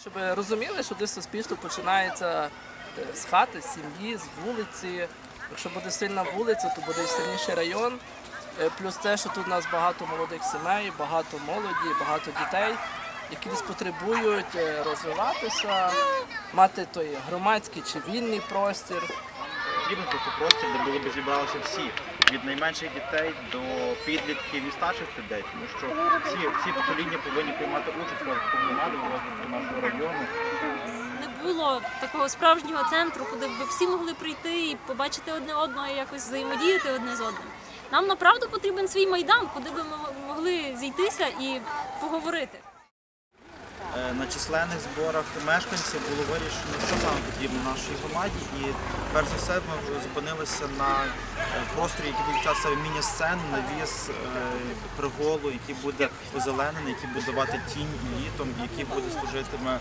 Щоб розуміли, що десь суспільство починається е, з хати, з сім'ї, з вулиці. Якщо буде сильна вулиця, то буде сильніший район. Е, Плюс те, що тут у нас багато молодих сімей, багато молоді, багато дітей, які десь потребують е, розвиватися, мати той громадський чи вільний простір. Потрібен просто де були б зібралися всі, від найменших дітей до підлітків і старших людей, тому що всі, всі покоління повинні приймати участь в громади, в розвитку нашого району. не було такого справжнього центру, куди б всі могли прийти і побачити одне одного і якось взаємодіяти одне з одним. Нам направду потрібен свій майдан, куди б ми могли зійтися і поговорити. Е, На численних зборах мешканців було вирішено, що саме потрібно нашій громаді. І перш за все ми зупинилися на е, просторі, який буде час міні-сцен, навіс е, приголу, який буде озеленений, який буде давати тінь літом, який буде служитиме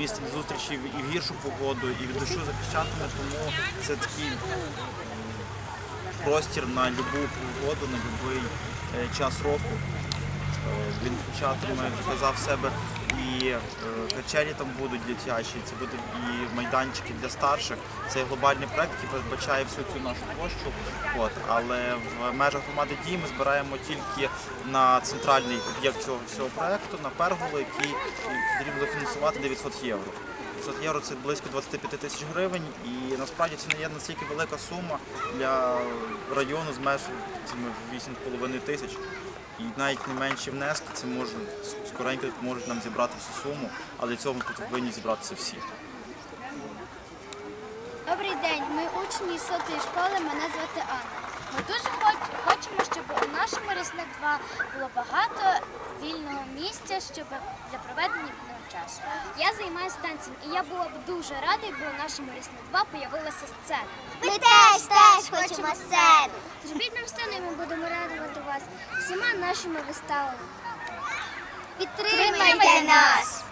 місцем зустрічі і в гіршу погоду, і від дощу захищатиме. Тому це такий простір на будь-яку погоду, на будь-який час року. Він включатиме, як казав себе, і е, вечері там будуть дитячі, це будуть і майданчики для старших. Це глобальний проект, який передбачає всю цю нашу площу. От, але в межах громади дій ми збираємо тільки на центральний об'єкт цього всього проекту, на перголу, який потрібно дофінансувати 900 євро. 500 євро це близько 25 тисяч гривень, і насправді це не є настільки велика сума для району з меж 8,5 тисяч. І навіть не менші внески це може скоренько допоможуть нам зібрати всю суму, але для цього ми повинні зібратися всі. Добрий день, ми учні сотої школи, мене звати Анна. Ми дуже хочемо, щоб у нашому Рісник 2 було багато вільного місця, щоб для проведення вільного часу. Я займаюся танцем, і я була б дуже рада, якби у нашому Рісник 2 появилася сцена. Ми теж теж хочемо сцену. Зробіть нам сцену, і ми будемо радувати вас всіма нашими виставами. Підтримайте нас.